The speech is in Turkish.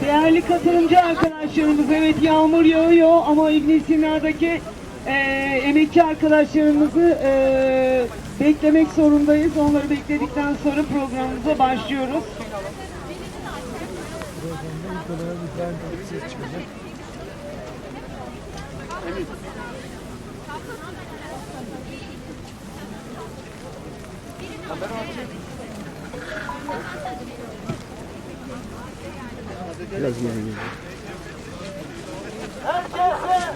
Değerli katılımcı arkadaşlarımız evet yağmur yağıyor ama İbn Sina'daki e, emekçi arkadaşlarımızı e, beklemek zorundayız. Onları bekledikten sonra programımıza başlıyoruz. Tatlıses çıkacak. Biraz geri geliyor. Herkese